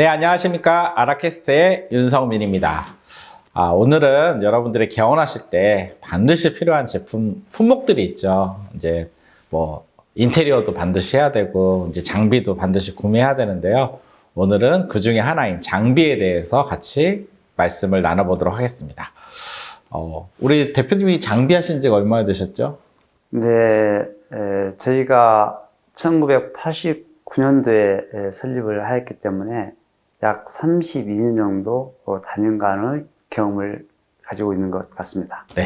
네, 안녕하십니까. 아라캐스트의 윤성민입니다. 아, 오늘은 여러분들이 개원하실 때 반드시 필요한 제품, 품목들이 있죠. 이제 뭐, 인테리어도 반드시 해야 되고, 이제 장비도 반드시 구매해야 되는데요. 오늘은 그 중에 하나인 장비에 대해서 같이 말씀을 나눠보도록 하겠습니다. 어, 우리 대표님이 장비 하신 지가 얼마나 되셨죠? 네, 에, 저희가 1989년도에 설립을 하였기 때문에 약 32년 정도 어, 단연간의 경험을 가지고 있는 것 같습니다. 네.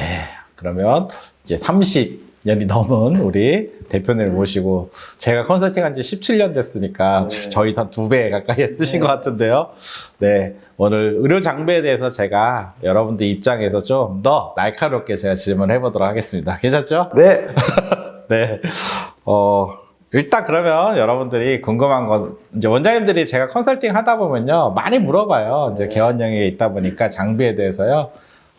그러면 이제 30년이 넘은 우리 대표님을 모시고 제가 컨설팅 한 지 17년 됐으니까 네. 저희 한 두 배 가까이 했으신 것 같은데요. 네. 오늘 의료 장비에 대해서 제가 여러분들 입장에서 좀 더 날카롭게 제가 질문을 해보도록 하겠습니다. 괜찮죠? 네, 네. 어, 일단 그러면 여러분들이 궁금한 건, 이제 원장님들이 제가 컨설팅 하다 보면요, 많이 물어봐요. 이제 개원형에 있다 보니까 장비에 대해서요.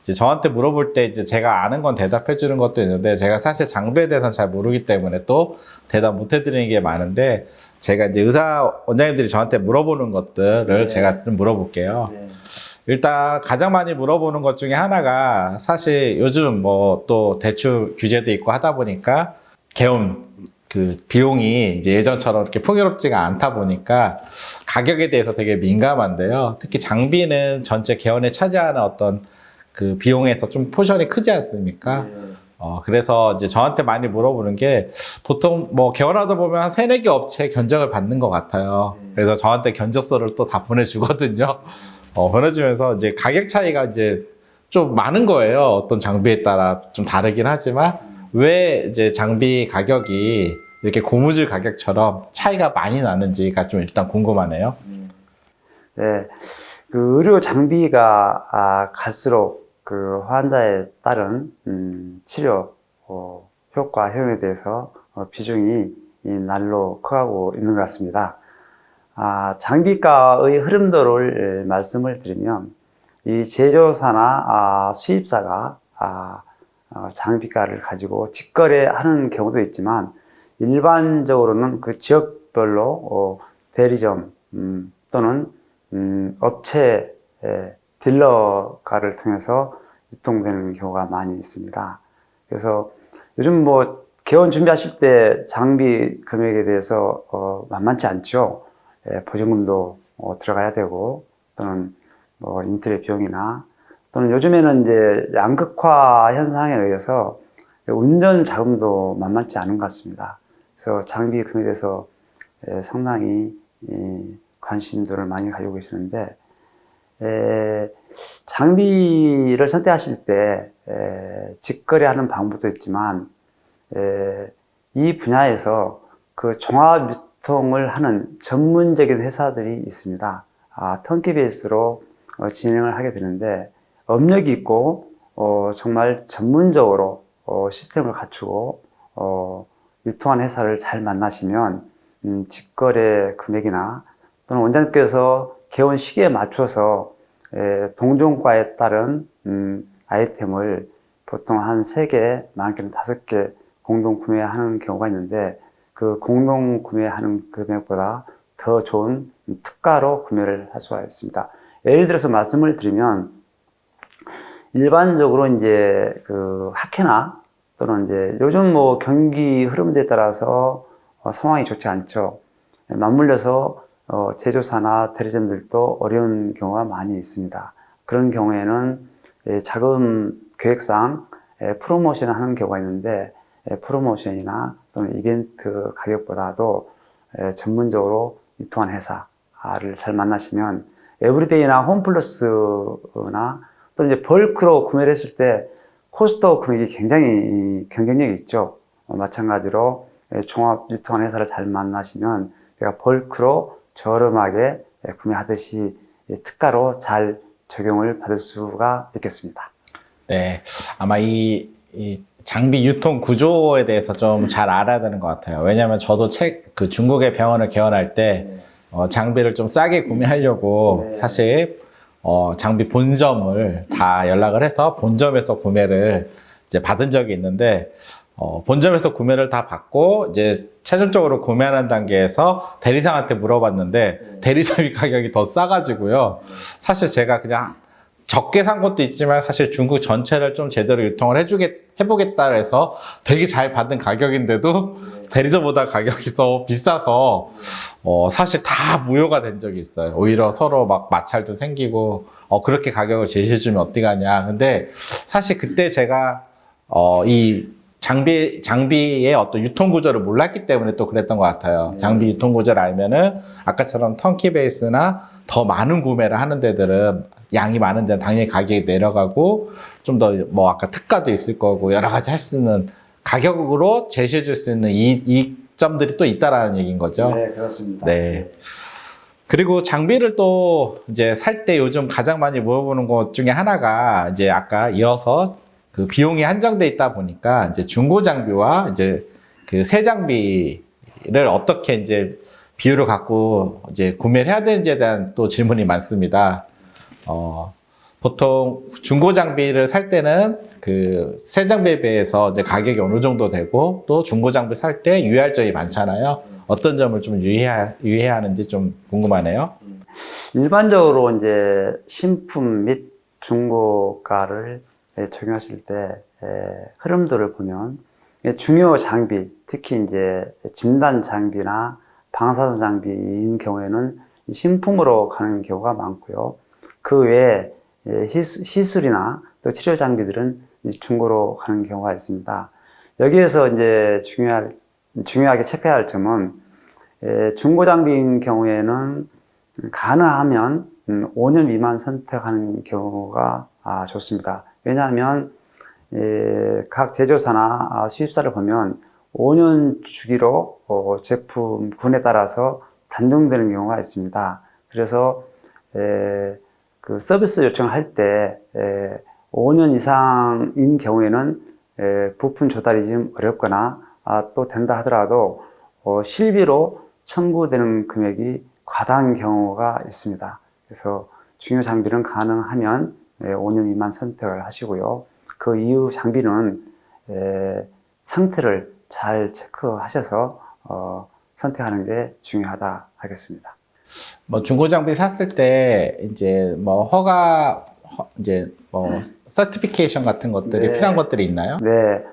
이제 저한테 물어볼 때 이제 제가 아는 건 대답해 주는 것도 있는데, 제가 사실 장비에 대해서는 잘 모르기 때문에 또 대답 못 해드리는 게 많은데, 제가 이제 의사 원장님들이 저한테 물어보는 것들을 네. 제가 좀 물어볼게요. 네. 일단 가장 많이 물어보는 것 중에 하나가 사실 요즘 뭐 또 대출 규제도 있고 하다 보니까 개원 그 비용이 이제 예전처럼 이렇게 풍요롭지가 않다 보니까 가격에 대해서 되게 민감한데요. 특히 장비는 전체 개원에 차지하는 어떤 그 비용에서 좀 포션이 크지 않습니까? 어, 그래서 이제 저한테 많이 물어보는 게 보통 뭐 개원하다 보면 한 세네 개 업체 견적을 받는 것 같아요. 그래서 저한테 견적서를 또 다 보내주거든요. 어, 보내주면서 이제 가격 차이가 이제 좀 많은 거예요. 어떤 장비에 따라 좀 다르긴 하지만 왜 이제 장비 가격이 이렇게 고무줄 가격처럼 차이가 많이 나는지가 좀 일단 궁금하네요. 네. 그 의료 장비가 아, 갈수록 그 환자에 따른 음, 치료 어, 효과, 효용에 대해서 어, 비중이 이 날로 커가고 있는 것 같습니다. 아, 장비가의 흐름도를 에, 말씀을 드리면 이 제조사나 아, 수입사가 아, 어, 장비가를 가지고 직거래하는 경우도 있지만 일반적으로는 그 지역별로 어, 대리점 음, 또는 음, 업체 에, 딜러가를 통해서 유통되는 경우가 많이 있습니다. 그래서 요즘 뭐 개원 준비하실 때 장비 금액에 대해서 어, 만만치 않죠. 예, 보증금도 어, 들어가야 되고 또는 뭐 인테리어 비용이나 또는 요즘에는 이제 양극화 현상에 의해서 운전 자금도 만만치 않은 것 같습니다. 그래서 장비 금액에 대해서 예, 상당히 이, 관심들을 많이 가지고 계시는데 에, 장비를 선택하실 때 에, 직거래하는 방법도 있지만 에, 이 분야에서 그 종합 유통을 하는 전문적인 회사들이 있습니다. 아, 턴키 베이스로 어, 진행을 하게 되는데 업력이 있고 어, 정말 전문적으로 어, 시스템을 갖추고 어, 유통한 회사를 잘 만나시면 음, 직거래 금액이나 또는 원장님께서 개원 시기에 맞춰서 에, 동종과에 따른 음, 아이템을 보통 한 3개, 많게는 5개 공동 구매하는 경우가 있는데 그 공동 구매하는 금액보다 더 좋은 특가로 구매를 할 수가 있습니다. 예를 들어서 말씀을 드리면 일반적으로 이제 그 학회나 또는 이제 요즘 뭐 경기 흐름에 따라서 어, 상황이 좋지 않죠. 맞물려서 어, 제조사나 대리점들도 어려운 경우가 많이 있습니다. 그런 경우에는 예, 자금 계획상 예, 프로모션을 하는 경우가 있는데 예, 프로모션이나 또는 이벤트 가격보다도 예, 전문적으로 유통한 회사를 잘 만나시면 에브리데이나 홈플러스나 또 이제 벌크로 구매를 했을 때 코스터 금액이 굉장히 경쟁력이 있죠. 어, 마찬가지로 예, 종합 유통한 회사를 잘 만나시면 내가 벌크로 저렴하게 예, 구매하듯이 예, 특가로 잘 적용을 받을 수가 있겠습니다. 네. 아마 이, 이 장비 유통 구조에 대해서 좀 잘 알아야 되는 것 같아요. 왜냐면 저도 책, 그 중국의 병원을 개원할 때 어, 장비를 좀 싸게 구매하려고 네. 사실 어, 장비 본점을 다 연락을 해서 본점에서 구매를 이제 받은 적이 있는데 어, 본점에서 구매를 다 받고 이제 최종적으로 구매하는 단계에서 대리상한테 물어봤는데 대리점이 가격이 더 싸가지고요. 사실 제가 그냥 적게 산 것도 있지만 사실 중국 전체를 좀 제대로 유통을 해주겠 해보겠다 해서 되게 잘 받은 가격인데도 대리점보다 가격이 더 비싸서 어, 사실 다 무효가 된 적이 있어요. 오히려 서로 막 마찰도 생기고 어, 그렇게 가격을 제시해주면 어떡하냐. 근데 사실 그때 제가 어, 이 장비, 장비의 어떤 유통 구조를 몰랐기 때문에 또 그랬던 것 같아요. 장비 유통 구조를 알면은 아까처럼 턴키 베이스나 더 많은 구매를 하는 데들은 양이 많은 데는 당연히 가격이 내려가고 좀 더 뭐 아까 특가도 있을 거고 여러 가지 할 수 있는 가격으로 제시해 줄 수 있는 이, 이 점들이 또 있다라는 얘기인 거죠. 네, 그렇습니다. 네. 그리고 장비를 또 이제 살 때 요즘 가장 많이 물어보는 것 중에 하나가 이제 아까 이어서 그 비용이 한정돼 있다 보니까 이제 중고 장비와 이제 그 새 장비를 어떻게 이제 비율을 갖고 이제 구매를 해야 되는지에 대한 또 질문이 많습니다. 어, 보통 중고 장비를 살 때는 그 새 장비에 비해서 이제 가격이 어느 정도 되고 또 중고 장비 살 때 유의할 점이 많잖아요. 어떤 점을 좀 유의해야, 유의해야 하는지 좀 궁금하네요. 일반적으로 이제 신품 및 중고가를 예, 적용하실 때 예, 흐름들을 보면 예, 중요 장비, 특히 이제 진단 장비나 방사선 장비인 경우에는 신품으로 가는 경우가 많고요. 그 외에 예, 시술이나 또 치료 장비들은 이 중고로 가는 경우가 있습니다. 여기에서 이제 중요할, 중요하게 체크해야 할 점은 예, 중고 장비인 경우에는 가능하면 음, 5년 미만 선택하는 경우가 아, 좋습니다. 왜냐하면 예, 각 제조사나 아, 수입사를 보면 5년 주기로 어, 제품 군에 따라서 단종되는 경우가 있습니다. 그래서 에, 그 서비스 요청을 할때 5년 이상인 경우에는 에, 부품 조달이 좀 어렵거나 아, 또 된다 하더라도 어, 실비로 청구되는 금액이 과다한 경우가 있습니다. 그래서 중요 장비는 가능하면 예, 5년 미만 선택을 하시고요. 그 이후 장비는 에, 상태를 잘 체크하셔서 어, 선택하는 게 중요하다 하겠습니다. 뭐 중고 장비 샀을 때 이제 뭐 허가 허- 이제 뭐 서티피케이션 같은 것들이 네. 필요한 것들이 있나요? 네,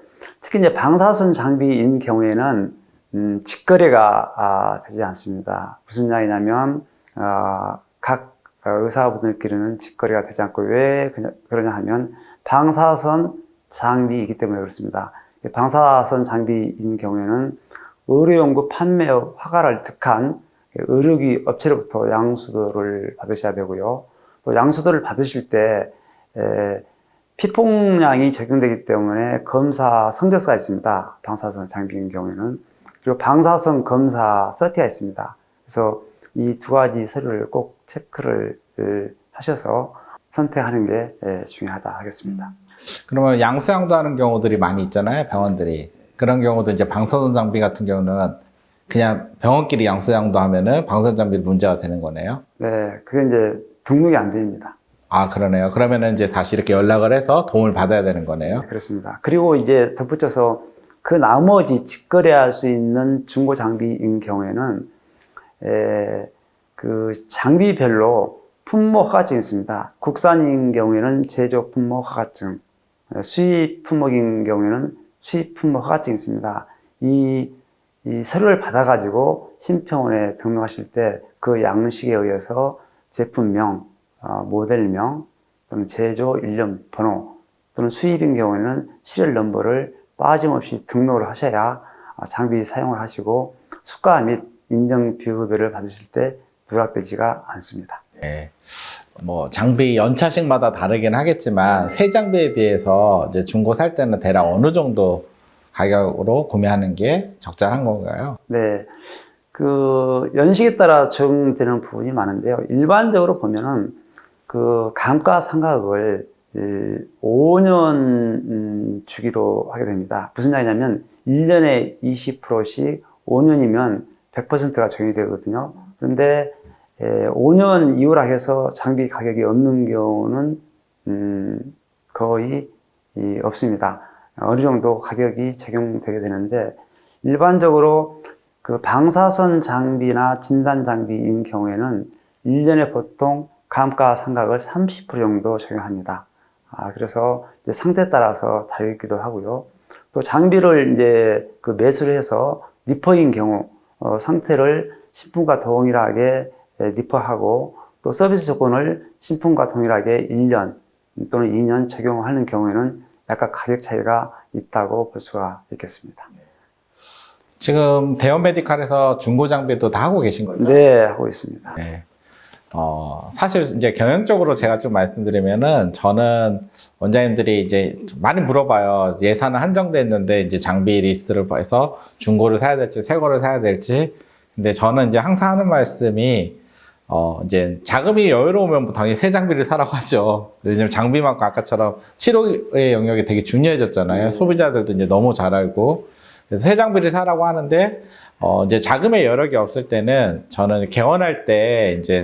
특히 이제 방사선 장비인 경우에는 음, 직거래가 아, 되지 않습니다. 무슨 이야기냐면 아, 각 의사분들끼리는 직거래가 되지 않고 왜 그러냐 하면 방사선 장비이기 때문에 그렇습니다. 이 방사선 장비인 경우에는 의료연구 판매 허가를 득한 의료기 업체로부터 양수도를 받으셔야 되고요. 또 양수도를 받으실 때 에, 피폭량이 적용되기 때문에 검사 성적서가 있습니다. 방사선 장비인 경우에는. 그리고 방사선 검사 서티가 있습니다. 그래서 이 두 가지 서류를 꼭 체크를 하셔서 선택하는 게 예, 중요하다 하겠습니다. 그러면 양수양도 하는 경우들이 많이 있잖아요, 병원들이. 그런 경우도 이제 방사선 장비 같은 경우는 그냥 병원끼리 양수양도 하면은 방사선 장비 문제가 되는 거네요. 네, 그게 이제 등록이 안 됩니다. 아, 그러네요. 그러면은 이제 다시 이렇게 연락을 해서 도움을 받아야 되는 거네요. 그렇습니다. 그리고 이제 덧붙여서 그 나머지 직거래할 수 있는 중고 장비인 경우에는 에, 그 장비별로 품목 허가증이 있습니다. 국산인 경우에는 제조 품목 허가증, 에, 수입 품목인 경우에는 수입 품목 허가증이 있습니다. 이, 이 서류를 받아가지고 신평원에 등록하실 때 그 양식에 의해서 제품명, 어, 모델명 또는 제조 일련 번호 또는 수입인 경우에는 시리얼 넘버를 빠짐없이 등록을 하셔야 아, 장비 사용을 하시고 수가 및 인정 비급여를 받으실 때 누락되지가 않습니다. 네. 뭐 장비 연차식마다 다르긴 하겠지만 새 장비에 비해서 이제 중고 살 때는 대략 어느 정도 가격으로 구매하는 게 적절한 건가요? 네. 그 연식에 따라 적용되는 부분이 많은데요. 일반적으로 보면은 그 감가상각을 5년 음, 주기로 하게 됩니다. 무슨 얘기냐면 1년에 20%씩 5년이면 100%가 적용이 되거든요. 그런데 5년 이후라 해서 장비 가격이 없는 경우는 음, 거의 이 없습니다. 어느 정도 가격이 적용되게 되는데 일반적으로 그 방사선 장비나 진단 장비인 경우에는 1년에 보통 감가상각을 30% 정도 적용합니다. 아, 그래서 상태에 따라서 다르기도 하고요. 또 장비를 이제 그 매수를 해서 니퍼인 경우 어, 상태를 신품과 동일하게 에, 니퍼하고 또 서비스 조건을 신품과 동일하게 1년 또는 2년 적용하는 경우에는 약간 가격 차이가 있다고 볼 수가 있겠습니다. 지금 대형 메디칼에서 중고 장비도 다 하고 계신 거죠? 네, 하고 있습니다. 네. 어, 사실 이제 경영적으로 제가 좀 말씀드리면은 저는 원장님들이 이제 많이 물어봐요. 예산은 한정돼 있는데 이제 장비 리스트를 해서 중고를 사야 될지 새 거를 사야 될지. 근데 저는 이제 항상 하는 말씀이 어, 이제 자금이 여유로우면 뭐 당연히 새 장비를 사라고 하죠. 왜냐면 장비만큼 아까처럼 치료의 영역이 되게 중요해졌잖아요. 네. 소비자들도 이제 너무 잘 알고. 그래서 새 장비를 사라고 하는데 어, 이제 자금의 여력이 없을 때는 저는 개원할 때 이제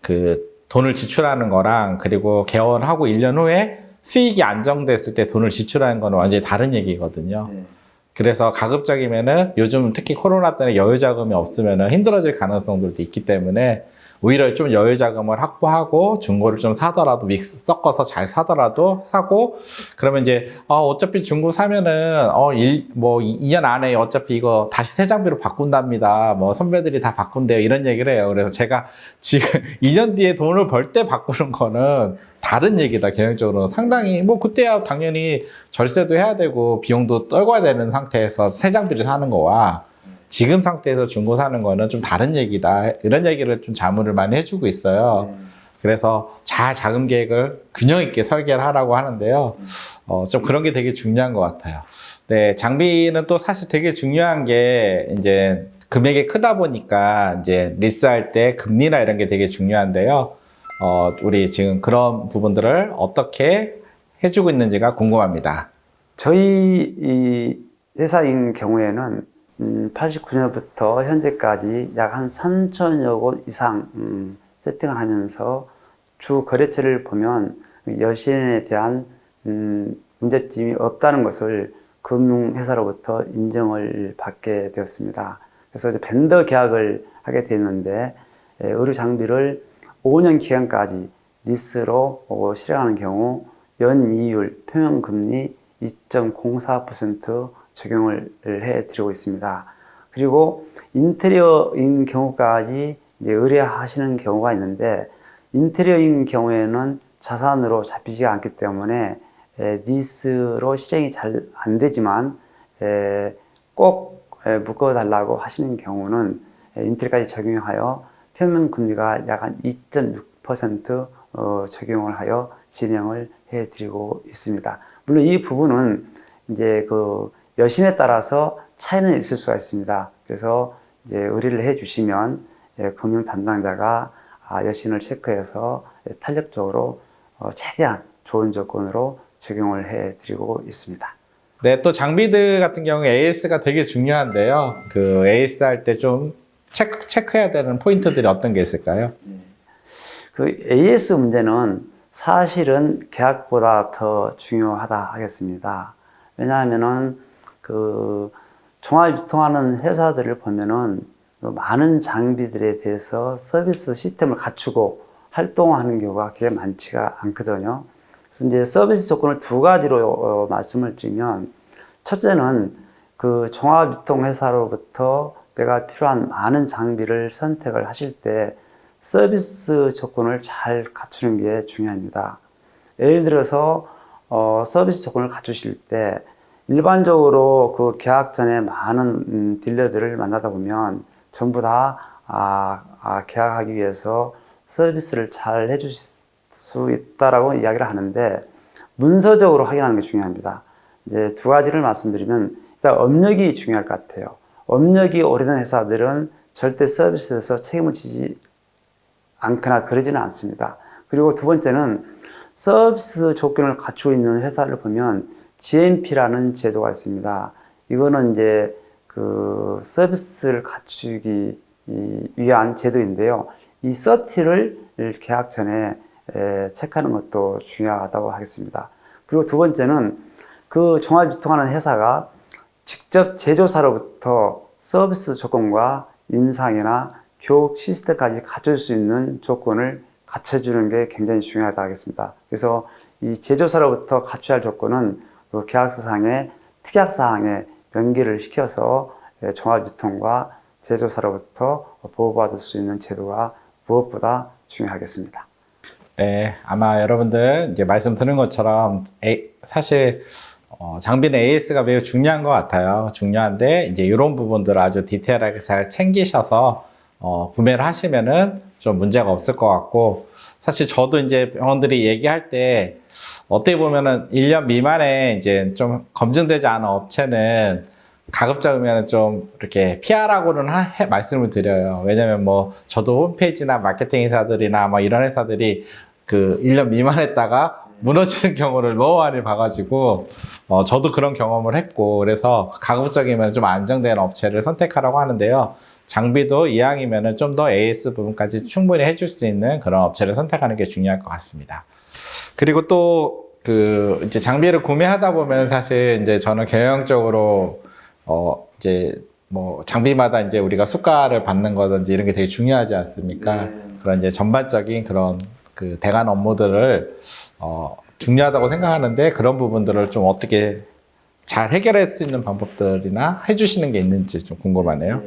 그 돈을 지출하는 거랑 그리고 개원하고 1년 후에 수익이 안정됐을 때 돈을 지출하는 거는 완전히 다른 얘기거든요. 네. 그래서 가급적이면은 요즘 특히 코로나 때문에 여유 자금이 없으면은 힘들어질 가능성들도 있기 때문에 오히려 좀 여유 자금을 확보하고 중고를 좀 사더라도 믹스 섞어서 잘 사더라도 사고 그러면 이제 어, 어차피 중고 사면은 어일뭐 2년 안에 어차피 이거 다시 새 장비로 바꾼답니다. 뭐 선배들이 다 바꾼대요. 이런 얘기를 해요. 그래서 제가 지금 2년 뒤에 돈을 벌 때 바꾸는 거는 다른 얘기다 개인적으로 상당히 뭐 그때야 당연히 절세도 해야 되고 비용도 떨궈야 되는 상태에서 새 장비를 사는 거와 지금 상태에서 중고 사는 거는 좀 다른 얘기다 이런 얘기를 좀 자문을 많이 해주고 있어요. 그래서 잘 자금 계획을 균형 있게 설계를 하라고 하는데요. 어, 좀 그런 게 되게 중요한 것 같아요. 네, 장비는 또 사실 되게 중요한 게 이제 금액이 크다 보니까 이제 리스할 때 금리나 이런 게 되게 중요한데요. 어, 우리 지금 그런 부분들을 어떻게 해주고 있는지가 궁금합니다. 저희 이 회사인 경우에는 음, 89년부터 현재까지 약 한 3천여 곳 이상 음, 세팅을 하면서 주 거래처를 보면 여신에 대한 음, 문제점이 없다는 것을 금융회사로부터 인정을 받게 되었습니다. 그래서 이제 벤더 계약을 하게 됐는데 에, 의료 장비를 5년 기간까지 리스로 어, 실행하는 경우 연 이율 평형금리 2.04% 적용을 해 드리고 있습니다. 그리고 인테리어인 경우까지 이제 의뢰하시는 경우가 있는데 인테리어인 경우에는 자산으로 잡히지가 않기 때문에 에, 리스로 실행이 잘 안 되지만 에, 꼭 에, 묶어달라고 하시는 경우는 에, 인테리어까지 적용하여 표면 금리가 약 한 2.6% 어, 적용을 하여 진행을 해드리고 있습니다. 물론 이 부분은 이제 그 여신에 따라서 차이는 있을 수가 있습니다. 그래서 이제 의뢰를 해주시면 예, 금융 담당자가 아, 여신을 체크해서 예, 탄력적으로 어, 최대한 좋은 조건으로 적용을 해드리고 있습니다. 네, 또 장비들 같은 경우에 AS가 되게 중요한데요. 그 AS 할 때 좀 체크, 체크해야 되는 포인트들이 어떤 게 있을까요? 그 AS 문제는 사실은 계약보다 더 중요하다 하겠습니다. 왜냐하면은 그 종합 유통하는 회사들을 보면은 그 많은 장비들에 대해서 서비스 시스템을 갖추고 활동하는 경우가 그렇게 많지가 않거든요. 그래서 이제 서비스 조건을 두 가지로 어, 말씀을 드리면 첫째는 그 종합 유통 회사로부터 내가 필요한 많은 장비를 선택을 하실 때 서비스 조건을 잘 갖추는 게 중요합니다. 예를 들어서 어, 서비스 조건을 갖추실 때 일반적으로 그 계약 전에 많은 음, 딜러들을 만나다 보면 전부 다 아, 아, 계약하기 위해서 서비스를 잘 해주실 수 있다라고 이야기를 하는데 문서적으로 확인하는 게 중요합니다. 이제 두 가지를 말씀드리면 일단 업력이 중요할 것 같아요. 업력이 오래된 회사들은 절대 서비스에서 책임을 지지 않거나 그러지는 않습니다. 그리고 두 번째는 서비스 조건을 갖추고 있는 회사를 보면 GMP라는 제도가 있습니다. 이거는 이제 그 서비스를 갖추기 위한 제도인데요. 이 서티를 계약 전에 에, 체크하는 것도 중요하다고 하겠습니다. 그리고 두 번째는 그 종합 유통하는 회사가 직접 제조사로부터 서비스 조건과 임상이나 교육 시스템까지 갖출 수 있는 조건을 갖춰주는 게 굉장히 중요하다 하겠습니다. 그래서 이 제조사로부터 갖춰야 할 조건은 그 계약서상의 특약사항에 명기를 시켜서 예, 종합유통과 제조사로부터 보호받을 수 있는 제도가 무엇보다 중요하겠습니다. 네, 아마 여러분들 이제 말씀 드린 것처럼 A- 사실 어, 장비는 AS가 매우 중요한 것 같아요. 중요한데 이제 이런 부분들을 아주 디테일하게 잘 챙기셔서 어, 구매를 하시면은 좀 문제가 없을 것 같고 사실 저도 이제 병원들이 얘기할 때 어떻게 보면은 1년 미만에 이제 좀 검증되지 않은 업체는 가급적이면 좀 이렇게 피하라고는 하- 해- 말씀을 드려요. 왜냐면 뭐 저도 홈페이지나 마케팅 회사들이나 뭐 이런 회사들이 그 1년 미만 했다가 무너지는 경우를 너무 많이 봐가지고 어, 저도 그런 경험을 했고 그래서 가급적이면 좀 안정된 업체를 선택하라고 하는데요. 장비도 이왕이면은 좀 더 AS 부분까지 충분히 해줄 수 있는 그런 업체를 선택하는 게 중요할 것 같습니다. 그리고 또 그 이제 장비를 구매하다 보면 사실 이제 저는 경영적으로 어 이제 뭐 장비마다 이제 우리가 수가를 받는 거든지 이런 게 되게 중요하지 않습니까? 그런 이제 전반적인 그런 그 대관 업무들을 어 중요하다고 생각하는데 그런 부분들을 좀 어떻게 잘 해결할 수 있는 방법들이나 해주시는 게 있는지 좀 궁금하네요.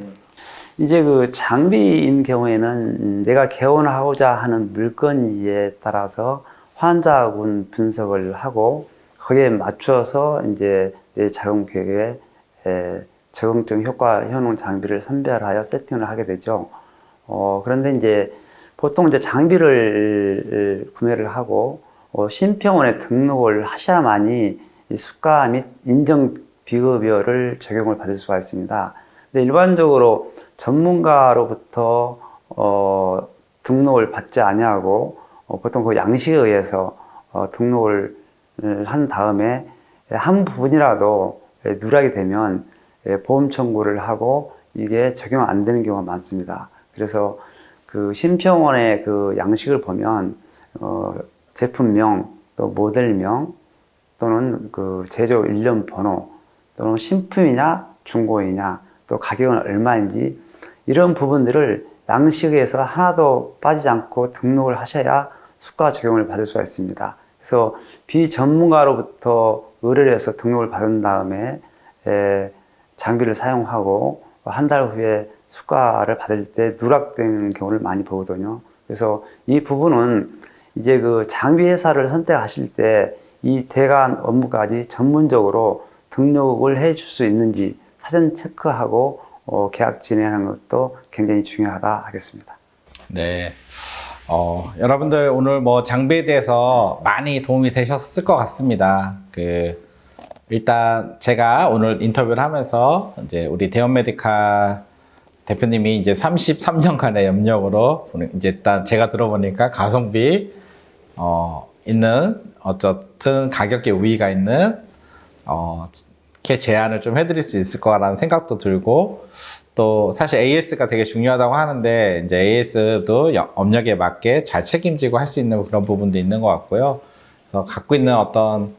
이제 그 장비인 경우에는 음, 내가 개원하고자 하는 물건에 따라서 환자군 분석을 하고 거기에 맞춰서 이제 내 자금 계획에 에, 적응적 효과 효능 장비를 선별하여 세팅을 하게 되죠. 어, 그런데 이제 보통 이제 장비를 구매를 하고 어, 심평원에 등록을 하셔야만이 이 수가 및 인정 비급여를 적용을 받을 수가 있습니다. 근데 일반적으로 전문가로부터 어, 등록을 받지 아니하고 어, 보통 그 양식에 의해서 어, 등록을 한 다음에 한 부분이라도 누락이 되면 예, 보험 청구를 하고 이게 적용 안 되는 경우가 많습니다. 그래서 그 심평원의 그 양식을 보면 어, 제품명 또 모델명 또는 그 제조 일련 번호 또는 신품이냐 중고이냐 또 가격은 얼마인지 이런 부분들을 양식에서 하나도 빠지지 않고 등록을 하셔야 수가 적용을 받을 수가 있습니다. 그래서 비전문가로부터 의뢰를 해서 등록을 받은 다음에 에, 장비를 사용하고 한 달 후에 수가를 받을 때 누락되는 경우를 많이 보거든요. 그래서 이 부분은 이제 그 장비 회사를 선택하실 때 이 대관 업무까지 전문적으로 등록을 해 줄 수 있는지 사전 체크하고 어, 계약 진행하는 것도 굉장히 중요하다 하겠습니다. 네. 어, 여러분들 오늘 뭐 장비에 대해서 많이 도움이 되셨을 것 같습니다. 그, 일단 제가 오늘 인터뷰를 하면서 이제 우리 대원 메디카 대표님이 이제 33년간의 염력으로 이제 일단 제가 들어보니까 가성비 어, 있는 어쨌든 가격에 우위가 있는 어, 이렇게 제안을 좀 해드릴 수 있을 거라는 생각도 들고 또 사실 AS가 되게 중요하다고 하는데 이제 AS도 업력에 맞게 잘 책임지고 할 수 있는 그런 부분도 있는 것 같고요. 그래서 갖고 있는 어떤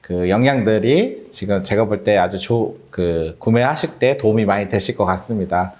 그 영향들이 지금 제가 볼 때 아주 조, 그 구매하실 때 도움이 많이 되실 것 같습니다.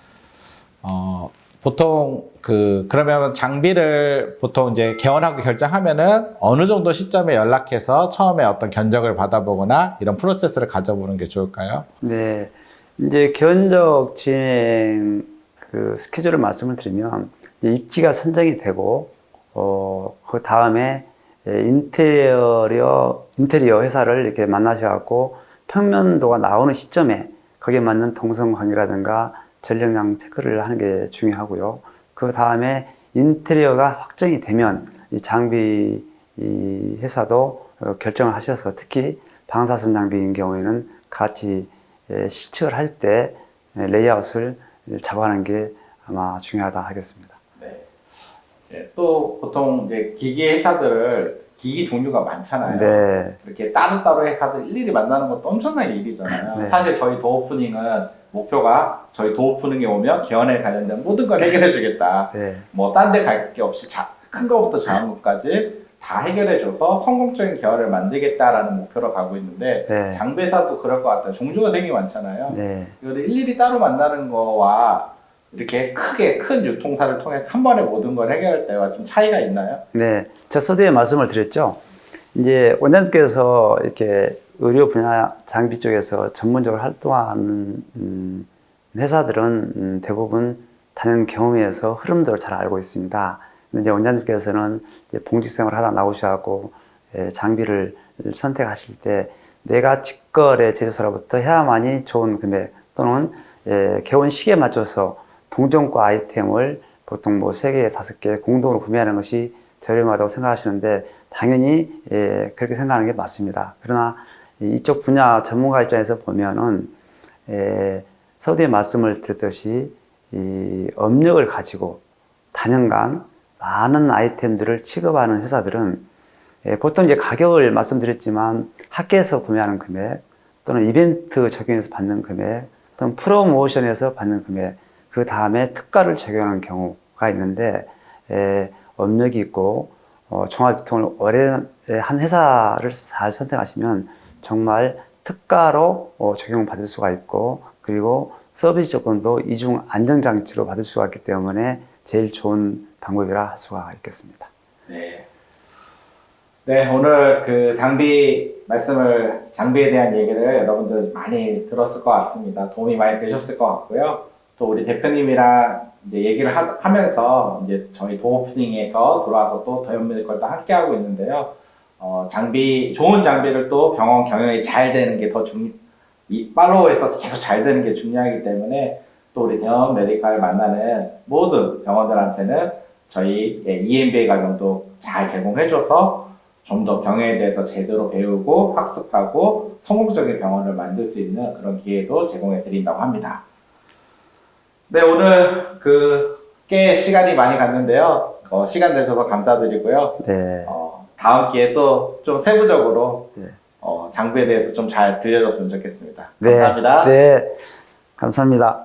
어, 보통 그 그러면 장비를 보통 이제 개원하고 결정하면은 어느 정도 시점에 연락해서 처음에 어떤 견적을 받아보거나 이런 프로세스를 가져보는 게 좋을까요? 네. 이제 견적 진행 그 스케줄을 말씀을 드리면 입지가 선정이 되고 어, 그 다음에 예, 인테리어 인테리어 회사를 이렇게 만나셔갖고 평면도가 나오는 시점에 거기에 맞는 동선 관계라든가 전력량 체크를 하는 게 중요하고요. 그 다음에 인테리어가 확정이 되면 이 장비 이 회사도 어, 결정을 하셔서 특히 방사선 장비인 경우에는 같이 예, 실측을 할 때 레이아웃을 잡아가는 게 아마 중요하다 하겠습니다. 네. 또 보통 이제 기기 회사들을 기기 종류가 많잖아요. 네, 이렇게 따로따로 회사들 일일이 만나는 것도 엄청나게 일이잖아요. 네. 사실 저희 도어프닝은 목표가 저희 도어프닝에 오면 개원에 관련된 모든 걸 해결해 주겠다. 네, 뭐 딴 데 갈 게 없이 자, 큰 거부터 작은 것까지 다 해결해 줘서 성공적인 계열을 만들겠다라는 목표로 가고 있는데 네. 장비회사도 그럴 것 같아요. 종류가 되게 많잖아요. 네. 이거를 일일이 따로 만나는 거와 이렇게 크게 큰 유통사를 통해서 한 번에 모든 걸 해결할 때와 좀 차이가 있나요? 네, 저 서두에 말씀을 드렸죠. 이제 원장님께서 이렇게 의료 분야 장비 쪽에서 전문적으로 활동하는 음, 회사들은 음, 대부분 다른 경험에서 흐름들을 잘 알고 있습니다. 근데 이제 원장님께서는 이제 봉직생활 하다 나오셔갖고 예, 장비를 선택하실 때 내가 직거래 제조사로부터 해야만이 좋은 금액 또는 예, 개원 시기에 맞춰서 동종과 아이템을 보통 뭐 세 개, 다섯 개 공동으로 구매하는 것이 저렴하다고 생각하시는데 당연히 예, 그렇게 생각하는 게 맞습니다. 그러나 이- 이쪽 분야 전문가 입장에서 보면은 예, 서두에 말씀을 드렸듯이 이 업력을 가지고 단연간 많은 아이템들을 취급하는 회사들은 예, 보통 이제 가격을 말씀드렸지만 학계에서 구매하는 금액 또는 이벤트 적용해서 받는 금액 또는 프로모션에서 받는 금액 그 다음에 특가를 적용하는 경우가 있는데 에, 업력이 있고 어, 종합유통을 오래 한 회사를 잘 선택하시면 정말 특가로 어, 적용받을 수가 있고 그리고 서비스 조건도 이중 안정장치로 받을 수가 있기 때문에 제일 좋은 방법이라 할 수가 있겠습니다. 네. 네, 오늘 그 장비 말씀을, 장비에 대한 얘기를 여러분들 많이 들었을 것 같습니다. 도움이 많이 되셨을 것 같고요. 또 우리 대표님이랑 이제 얘기를 하, 하면서 이제 저희 도오프닝에서 들어와서 또 더현밀 걸또 함께 하고 있는데요. 어, 장비, 좋은 장비를 또 병원 경영이 잘 되는 게 더 중, 이 팔로우에서 계속 잘 되는 게 중요하기 때문에 또 우리 대형 메디칼 만나는 모든 병원들한테는 저희 예, EMBA 과정도 잘 제공해줘서 좀 더 병에 대해서 제대로 배우고 학습하고 성공적인 병원을 만들 수 있는 그런 기회도 제공해 드린다고 합니다. 네, 오늘 그 꽤 시간이 많이 갔는데요. 어, 시간 내줘서 감사드리고요. 네. 어, 다음 기회에 또 좀 세부적으로 네. 어, 장비에 대해서 좀 잘 들려줬으면 좋겠습니다. 네. 감사합니다. 네. 감사합니다.